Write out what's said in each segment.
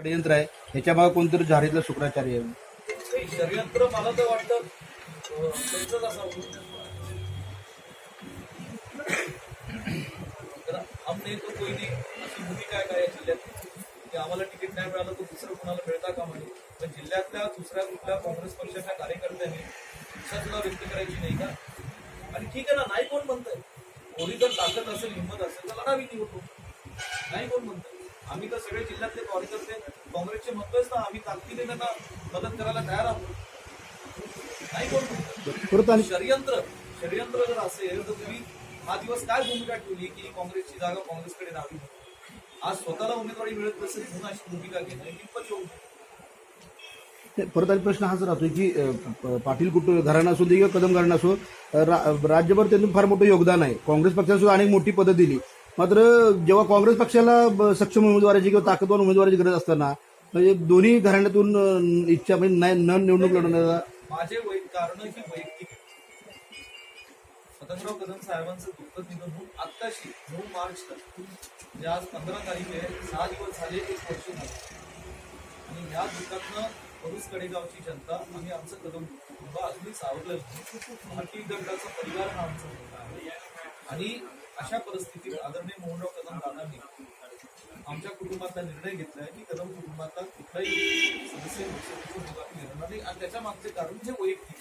षडयंत्र आहे. ह्याच्या मागे कोणतरी झारीतलं शुक्राचार्य आहे. षडयंत्र मला तर वाटतं अं, तो अशी भूमिका आहे जिल्ह्यात? की आम्हाला तिकीट नाही मिळालं तर दुसरं कुणाला मिळता का म्हणे? पण जिल्ह्यातल्या दुसऱ्या कुठल्या काँग्रेस पक्षाच्या कार्यकर्त्यांनी इच्छा सुद्धा व्यक्त करायची नाही का? आणि ठीक आहे ना नाही कोण म्हणतंय. कोणी जर ताकद असेल हिंमत असेल तर लढावी निवडणूक. नाही कोण म्हणतंय. आम्ही तर सगळे जिल्ह्यातले कार्यकर्ते काँग्रेसचे म्हणतोयच ना आम्ही ताकदीने त्यांना मदत करायला तयार आहोत. नाही आणि षडयंत्र. षडयंत्र जर असेल तर तुम्ही हा दिवस काय भूमिका ठेवली की काँग्रेसची जागा काँग्रेसकडे द्यावी आज स्वतःला उमेदवारी मिळत नसेल म्हणून अशी भूमिका घेणं कितपत ते- परत आणि प्रश्न हाच राहतोय की पाटील कुटुंब घराणं असो दे किंवा कदम घराणं असो राज्यभर त्यांनी फार मोठं योगदान आहे. काँग्रेस पक्षाला सुद्धा अनेक मोठी पदं दिली. मात्र जेव्हा काँग्रेस पक्षाला सक्षम उमेदवाराची किंवा ताकदवान उमेदवाराची गरज असताना म्हणजे दोन्ही घराण्यातून इच्छा म्हणजे न निवडणूक लढवण्याचा माझे कारण ही वैयक्तिक स्वतंत्रराव कदम साहेबांचं दुःखद निधन होऊन आत्ताशी नऊ मार्चला म्हणजे आज पंधरा तारीख आहे सहा दिवस झाले एक वर्ष झालं. आणि या दुःखातनं भरूच कडेगावची जनता आणि आमचं कदम कुटुंब अजूनही सावरलं. भारतीय गटाचा परिवार हा आमचा आणि अशा परिस्थितीत आदरणीय मोहनराव कदम दादांनी आमच्या कुटुंबातला निर्णय घेतला आहे की कदम कुटुंबातला कुठलाही सदस्य घेणार नाही. आणि त्याच्या मागचे कारण जे वैयक्तिक.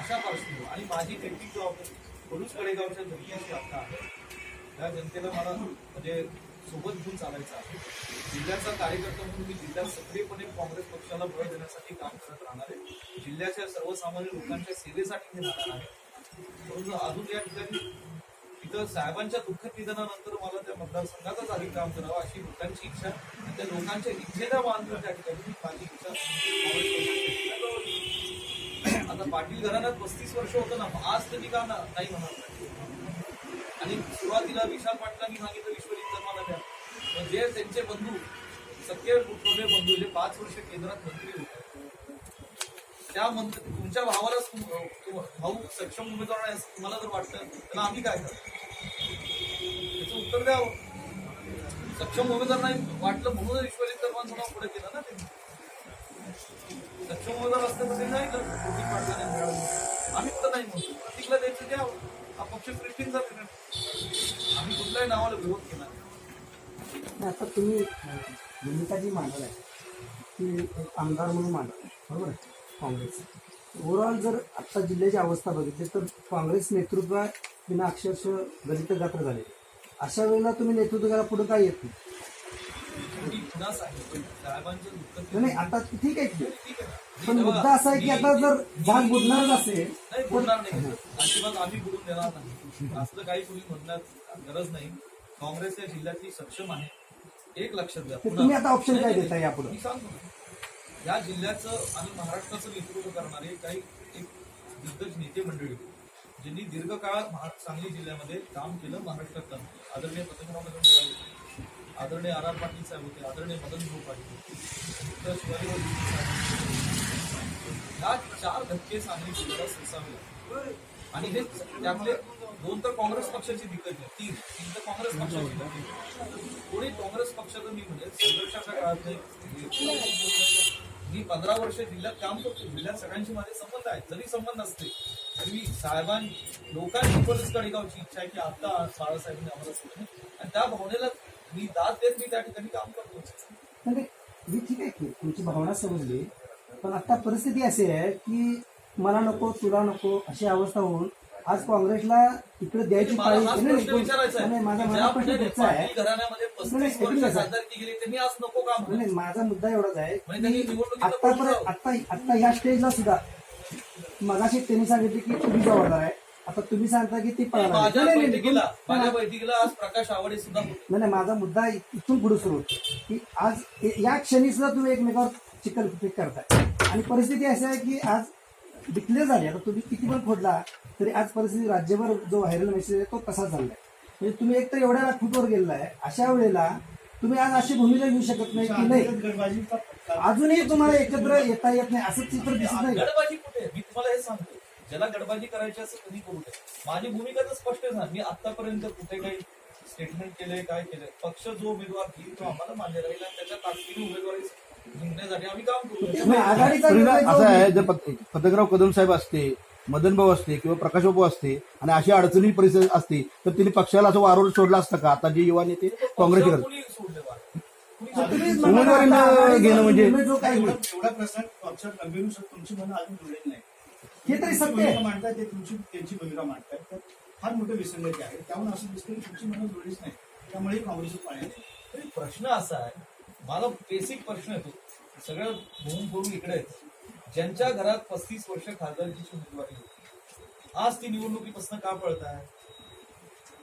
अशा पार्श्वभूमीवर आणि माझी वैयक्तिक जबाबदारी पडूस कडेगावच्या जनतेची आता आहे. त्या जनतेला मला म्हणजे सोबत घेऊन चालायचं आहे. जिल्ह्याचा कार्यकर्ता म्हणून मी जिल्ह्यात सक्रियपणे काँग्रेस पक्षाला बळ देण्यासाठी काम करत राहणार आहे. जिल्ह्याच्या सर्वसामान्य लोकांच्या सेवेसाठी मी राहणार आहे. परंतु अजून या ठिकाणी इथं साहेबांच्या दुःखद निधनानंतर मला त्या मतदारसंघातच अधिक काम करावं अशी लोकांची इच्छा आणि त्या लोकांच्या इच्छेला बांधून त्या ठिकाणी माझी इच्छा आता पाटील घराण्यात पस्तीस वर्ष होतं ना आज तरी का ना- नाही म्हणाल आणि सुरुवातीला विशाल पाटलांनी सांगितलं विश्वजित धर्माला द्या. मग जे त्यांचे बंधू सख्य कुटुंबे बंधू जे पाच वर्ष केंद्रात मंत्री होते. त्या मंत्र तुमच्या भावालाच भाऊ सक्षम उमेदवार आहे तुम्हाला जर वाटतं तर आम्ही काय त्याचं उत्तर द्यावं. सक्षम उमेदवार नाही वाटलं म्हणून विश्वजित धर्मांचं नाव पुढे केलं ना त्यांनी. सक्षम उमेदवार असते तर नाही आम्ही तर नाही म्हणतो. प्रतीकला द्यायचं द्यावं. हा पक्ष सृष्टींचा निर्णय आम्ही कुठल्याही नावाला विरोध केला नाही. आता तुम्ही भूमिका जी मांडत आहे ती आमदार म्हणून मांडलाय. बरोबर आहे? काँग्रेस. ओव्हरऑल जर आता जिल्ह्याची अवस्था बघितली तर काँग्रेस नेतृत्व विना अक्षरशः गलित गात्र झाले. अशा वेळेला तुम्ही नेतृत्व करायला पुढे काय येत नाही? आता ठीक आहे की. पण मुद्दा असा आहे की आता जर जाग बुडणारच असेल नाही अजिबात आम्ही बोलून देणार नाही. असलं काही कुणी म्हणण्यात गरज नाही. काँग्रेस या जिल्ह्यातली सक्षम आहे. एक लक्षात घ्या. तुम्ही आता ऑप्शन काय देता यापुढे. या जिल्ह्याचं आणि महाराष्ट्राचं नेतृत्व करणारे काही एक दिग्गज नेते मंडळी ज्यांनी दीर्घकाळ सांगली जिल्ह्यामध्ये काम केलं महाराष्ट्रात काम केलं. आदरणीय पतंगराव कदम साहेब होते. आदरणीय आर आर पाटील साहेब होते. आदरणीय मदन भाऊ पाटील होते. तर शिवाजीराव या चार धक्के सांगली जिल्ह्याला सोसावे. आणि हे त्यातले दोन तर काँग्रेस पक्षाची दिग्गज आहे तीन. तीन तर काँग्रेस पक्षाची दिग्गज कोणी काँग्रेस पक्षाचं मी म्हणजे संघर्षाच्या काळात मी पंधरा वर्ष जिल्ह्यात काम करतो. जिल्ह्यात सगळ्यांशी माझे संबंध आहेत. जरी संबंध असते तरी मी साहेबां लोकांची परत कडेगावची इच्छा आहे की आता बाळासाहेबांनी आम्हाला सोडलं आणि त्या भावनेला मी दाद देत मी त्या ठिकाणी काम करतो. म्हणजे मी ठीक आहे की तुमची भावना समजली पण आता परिस्थिती अशी आहे की मला नको तुला नको अशी अवस्था होऊन आज काँग्रेसला इकडे द्यायची मला पाळी हाच नाही, प्रश्न माझा मला ज्या प्रश्न पुढे त्याचा आहे. पाटील घराण्यामध्ये नाही, पस्तीस नाही, वर्ष ऐकून घ्या. खासदारकी गेली त्यांनी आज नको काम नाही, नाही, माझा मुद्दा एवढाच आहे म्हणजे त्यांनी की निवडणुकीत आतापर्यंत आता आता ह्या स्टेजला सुद्धा मगाशी त्यांनी सांगितले की तुम्ही जबाबदार आहे. आता तुम्ही सांगता की ती पळाला नाही, माझ्या नाही, नाही, बैठकीला माझ्या बैठकीला आज प्रकाश आवाडे सुद्धा होते. नाही नाही, माझा मुद्दा इथून पुढे सुरू होतो की आज ए- या क्षणी सुद्धा तुम्ही एकमेकावर चिकल पिक करताय. आणि परिस्थिती अशी आहे की आज डिक्लेअर झाली. आता तुम्ही किती पण फोडला तरी आज परिस्थिती राज्यभर जो व्हायरल मेसेज आहे तो कसा झालाय म्हणजे तुम्ही एक तर एवढ्या फुटवर गेलाय अशा वेळेला तुम्ही आज अशी भूमिका घेऊ शकत नाही की नाही. अजूनही तुम्हाला एकत्र येता येत नाही असं चित्र दिसत नाही गडबाजी कुठे मी तुम्हाला हे सांगतो. ज्याला गडबाजी करायची असेल कधी करू दे माझी भूमिका तर स्पष्ट झाली मी आतापर्यंत कुठे काही स्टेटमेंट केले काय केले पक्ष जो उमेदवार घेईल तो आम्हाला मान्य राहील आणि त्याच्या ताकदीने उमेदवारी जिंकण्यासाठी आम्ही काम करू. असं आहे जर पतंगराव कदम साहेब असते मदन भाऊ असते किंवा प्रकाश बाबू असते आणि अशी अडचणी परिस्थिती असते तर तिने पक्षाला असं वारवर सोडलं असतं का? आता जे युवा नेते काँग्रेस उमेदवारी घेणं म्हणजे- एवढा प्रश्न पक्षात गंभीर तुमची म्हणणं अजून जुळलेली नाही. हे तरी सत्य मांडताय ते तुमची त्यांची भूमिका मांडताय. तर फार मोठं विसंगती आहे. त्यामुळे असं दिसतं की तुमची म्हणणं जुळलीच नाही. त्यामुळे काँग्रेस पाणी आहे. प्रश्न असा आहे मला बेसिक प्रश्न येतो. सगळं भूम भूम इकडे ज्यांच्या घरात पस्तीस वर्ष खासदारकीची उमेदवारी होती. आज ती निवडणुकीपासून का पळत आहे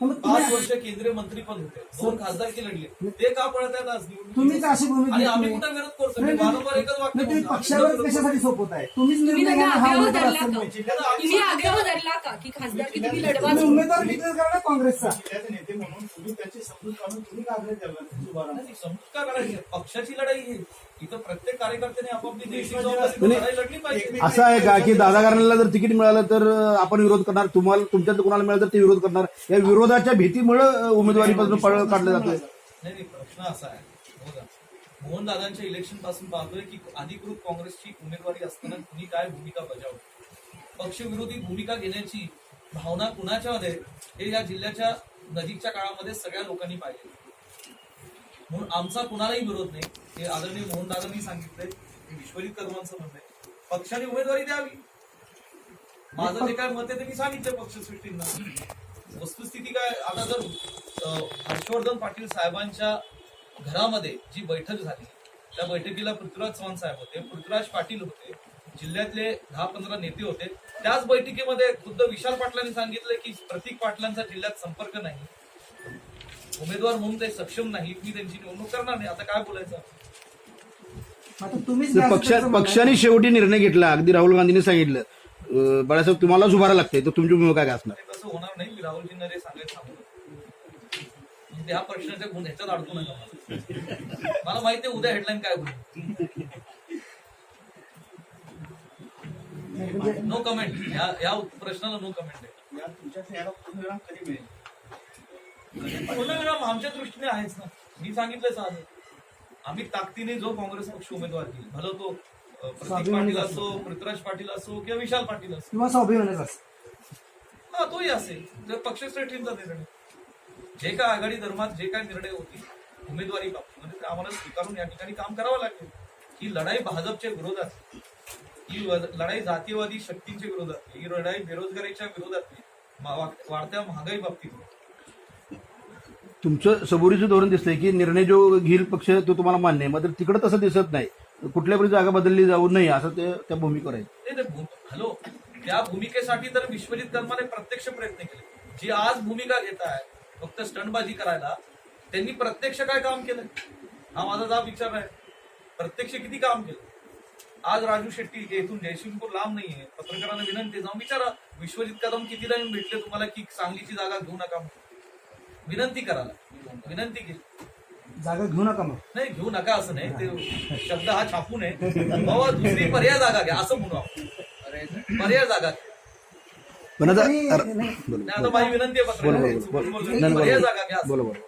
पाच वर्ष केंद्रीय मंत्री पण होते. दोन खासदारकी लढले ते का पळत आहेत आज तुम्हीच अशी भूमिका आणि. आम्ही कुठे विरोध करतो? मी वारंवार एकच वाक्य तुम्ही पक्षावर. कशासाठी सोपवत आहे? तुम्हीच तुम्ही निर्णय हा आग्रह उमेदवार धरला असेल का? नाही. जिल्ह्यात तुम्ही आग्रह धरला का की खासदार की तुम्ही लढवा तुम्ही उमेदवार डिक्लेअर करा ना काँग्रेसचा? जिल्ह्याचे नेते म्हणून तुम्ही त्याची समजूत काढून तुम्ही का आग्रह. नाही, समजूत का करायची? पक्षाची लढाई आहे इथं प्रत्येक कार्यकर्त्याने आपापली देशी जबाबदारी नाही. लढाई लढली पाहिजे. असं आहे का की दादा गारणेला जर तिकीट मिळालं तर आपण विरोध करणार? तुम्हाला तुमच्यात कुणाला मिळालं तर ते विरोध करणार. या विरोधाच्या भीतीमुळे उमेदवारीपासून पळ काढलं जातं नाही नाही प्रश्न असा आहे. मोहन दादांच्या इलेक्शनपासून पाहतोय की अधिकृत काँग्रेसची उमेदवारी असताना कुणी काय भूमिका बजावली? पक्षविरोधी भूमिका घेण्याची भावना कुणाच्या मध्ये? हे या जिल्ह्याच्या नजीकच्या काळामध्ये सगळ्या लोकांनी पाहिजे म्हणून आमचा कुणालाही विरोध नाही. हे आदरणीय मोहन दादांनी सांगितलंय. हे विश्वजित कदमांचं म्हणणं आहे. पक्षाने उमेदवारी द्यावी. माझं जे काय मत आहे ते मी सांगितलं पक्षसृष्टींना वस्तुस्थिती काय? आता जर हर्षवर्धन पाटील साहेबांच्या घरामध्ये जी बैठक झाली त्या बैठकीला पृथ्वीराज चव्हाण साहेब होते पृथ्वीराज पाटील होते जिल्ह्यातले दहा पंधरा नेते होते त्याच बैठकीमध्ये खुद्द विशाल पाटलांनी सांगितलं की प्रतीक पाटलांचा जिल्ह्यात संपर्क नाही. उमेदवार म्हणून ते सक्षम नाही मी त्यांची निवडणूक करणार नाही. आता काय बोलायचं? आता तुम्हीच तर पक्षा. पक्षाने शेवटी निर्णय घेतला. अगदी राहुल गांधींनी सांगितलं. अं, बाळासाहेब तुम्हालाच उभारा लागते तर तुमची भूमिका काय असणार? ते तसं होणार नाही. मी राहुलजींना जे सांगायचं सांगतो. म्हणजे त्या प्रश्नाच्या गुण ह्याच्यात अडकू नका मला. मला माहिती आहे उद्या हेडलाईन काय होईल. नाही, म्हणजे नो कमेंट या या प्रश्नाला नो कमेंट आहे. या तुमच्या कधी मिळेल? पूर्णविराम आमच्या दृष्टीने आहेच ना. मी सांगितलंच आज आम्ही ताकदीने जो काँग्रेस पक्ष उमेदवार घेईल भलं तो प्रतीक पाटील असो. पृथ्वीराज पाटील असो किंवा विशाल पाटील असो. किंवा स्वाभिमानच असं. हा तोही असेल. जर पक्षश्रेष्ठींचा निर्णय. जे काय आघाडी धर्मात जे काय निर्णय होतील उमेदवारी बाबतीमध्ये ते आम्हाला स्वीकारून या ठिकाणी काम करावं लागेल. ही लढाई भाजपच्या विरोधात. ही लढाई जातीयवादी शक्तींच्या विरोधात. ही लढाई बेरोजगारीच्या विरोधात. वाढत्या महागाई बाबतीत. तुमचं समोरीचं धोरण दिसतंय की निर्णय जो घेईल पक्ष तो तुम्हाला मान्य आहे. मात्र तिकडे तसं दिसत नाही. कुठल्या पण जागा बदलली जाऊ नये असं ते त्या भूमिकेवर आहे. हॅलो. त्या भूमिकेसाठी तर विश्वजित कर्माने प्रत्यक्ष प्रयत्न केले. जी आज भूमिका घेत आहे फक्त स्टंटबाजी करायला त्यांनी प्रत्यक्ष काय काम केलं? हा माझा जाब विचार आहे. प्रत्यक्ष किती काम केलं? आज राजू शेट्टी जे इथून जयसिंगपूर लांब नाहीये. पत्रकारांना विनंती जाऊन विचारा. विश्वजित कदम कितीदा येऊन भेटले तुम्हाला की सांगलीची जागा घेऊ नका म्हणून. विनंती करायला. विनंती केली. जागा घेऊ नका मग. नाही घेऊ नका असं नाही. ते शब्द हा छापू नये बाबा दुसरी पर्याय जागा घ्या असं म्हणू आपण. पर्याय जागा घ्या. पण आता तरी- अर- नाही, बोला नाही, आता माझी विनंती आहे बोला बोला पत्रकार बोला नाही, नाही, पर्याय बोला. जागा घ्या असं. बोला बोला.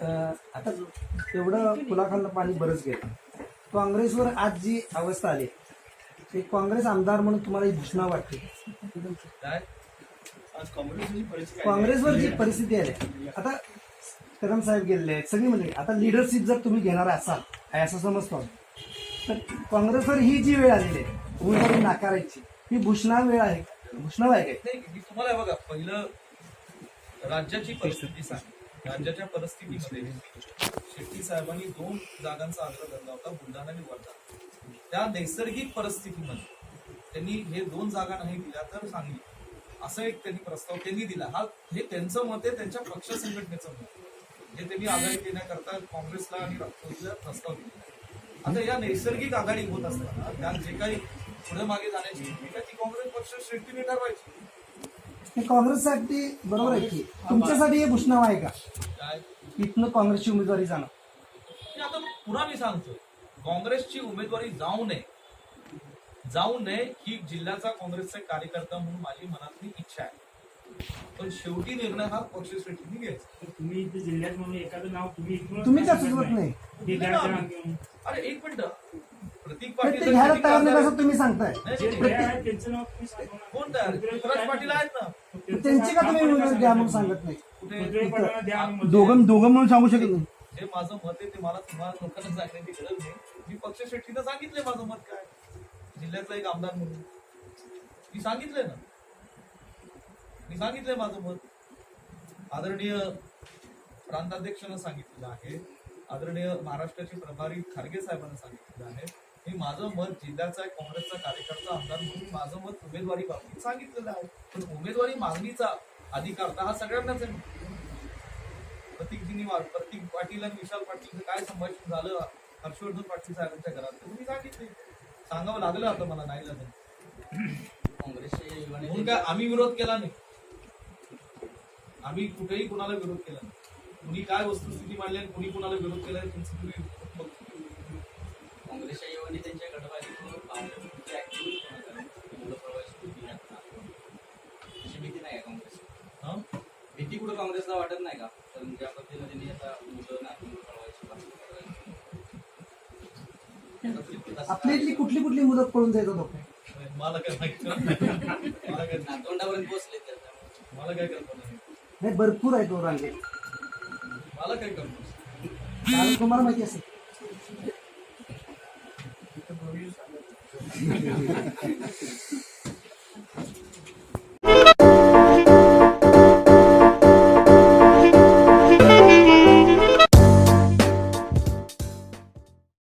अं, आता एवढं फुलाखालनं पाणी बरंच गेलं. काँग्रेसवर आज जी अवस्था आली ते काँग्रेस आमदार म्हणून तुम्हाला ही घोषणा वाटते. काय आज काँग्रेसची परिस्थिती काय काँग्रेसवर जी परिस्थिती आली आता कदम साहेब गेलेले आहेत सगळी म्हणजे आता लिडरशिप जर तुम्ही घेणार असाल आहे असं समजतो. तर काँग्रेसवर ही जी वेळ आलेली आहे उमेदवारी नाकारायची ही भूषणा वेळ आहे भूषणा आहे काय? तुम्हाला बघा पहिलं राज्याची परिस्थिती सांग. राज्याच्या परिस्थितीमध्ये शेट्टी साहेबांनी दोन जागांचा आग्रह धरला होता बुलढाणा आणि वर्धा. त्या नैसर्गिक परिस्थितीमध्ये त्यांनी हे दोन जागा नाही दिल्या तर सांगली असं एक त्यांनी प्रस्ताव त्यांनी दिला. हा हे त्यांचं मत आहे त्यांच्या पक्ष संघटनेचं मत. हे त्यांनी आघाडी देण्याकरता काँग्रेसला आणि राष्ट्रवादीला प्रस्ताव दिला. आता या नैसर्गिक आघाडी होत असताना त्यात जे काही पुढे मागे जाण्याची भूमिका ती काँग्रेस पक्ष श्रेष्ठीने ठरवायची. हे काँग्रेससाठी बरोबर आहे की? तुमच्यासाठी हे भूषणाव आहे का? काय? इथनं काँग्रेसची उमेदवारी जाणं आता पुन्हा मी सांगतोय. काँग्रेसची उमेदवारी जाऊ नये. जाऊ नये ही जिल्ह्याचा काँग्रेसचा कार्यकर्ता म्हणून माझी मनातली इच्छा आहे. पण शेवटी निर्णय हा पक्षश्रेष्ठीने घ्यायचा. तर तुम्ही इथे जिल्ह्यात म्हणून एखादं नाव तुम्ही इथूनच तुम्ही सांगत सुचवत नाही? ते घेऊन. अरे एक मिनिट. प्रतीक पाटील ते जर घ्यायला शेती तयार नाही करणार- असं तुम्ही सांगताय. जे नाही. आहे त्यांचं नाव तुम्ही सांगा ना. कोण तयार? पृथ्वी पृथ्वीराज पाटील आहेत ना. त्यांचं त्यांची का नाव तुम्ही द्या म्हणून सांगत नाही? कुठे? पाटलांना द्या दोघं दोघं म्हणून सांगू शकत नाही. जे माझं मत आहे ते मला तुम्हाला लोकांना सांगण्याची गरज नाही. मी पक्षश्रेष्ठीनं सांगितलंय माझं मत काय? जिल्ह्यातला एक आमदार म्हणून. मी सांगितलंय ना. मी सांगितलंय माझं मत. आदरणीय प्रांताध्यक्षांना सांगितलेलं आहे. आदरणीय महाराष्ट्राचे प्रभारी खारगे साहेबांना सांगितलेलं आहे. मी माझं मत जिल्ह्याचा काँग्रेसचा कार्यकर्ता आमदार म्हणून माझं मत उमेदवारी बाबतीत सांगितलेलं आहे. पण उमेदवारी मागणीचा अधिकार तर हा सगळ्यांनाच आहे. प्रतीकजींनी प्रतीक पाटील आणि विशाल पाटीलचं काय संभाषण झालं? हर्षवर्धन पाटील साहेबांच्या घरात? ते तुम्ही सांगितले सांगावं लागलं आता मला नाही लागलं. म्हणून काय आम्ही विरोध केला नाही? आम्ही कुठेही कुणाला विरोध केला नाही. कुणी काय वस्तुस्थिती मांडली आणि कुणी कुणाला विरोध केलाय तुमचं तुम्ही काँग्रेसच्या युवांनी त्यांच्या गटबाजी अशी भीती नाही काँग्रेस? भीती कुठं काँग्रेसला वाटत नाही का तर ज्या पद्धतीने त्यांनी आता मुलं नातून कळवायची बाकी करायची. आपल्या इथली कुठली कुठली मुदत पळून जायचं लोक मला काय माहिती मला काय नातवंडापर्यंत पोहोचले तर. मला काय कल्पना नाही नाही भरपूर आहे तो रांगेत मला काय कल्पना नाही. कारण तुम्हाला माहिती असेल.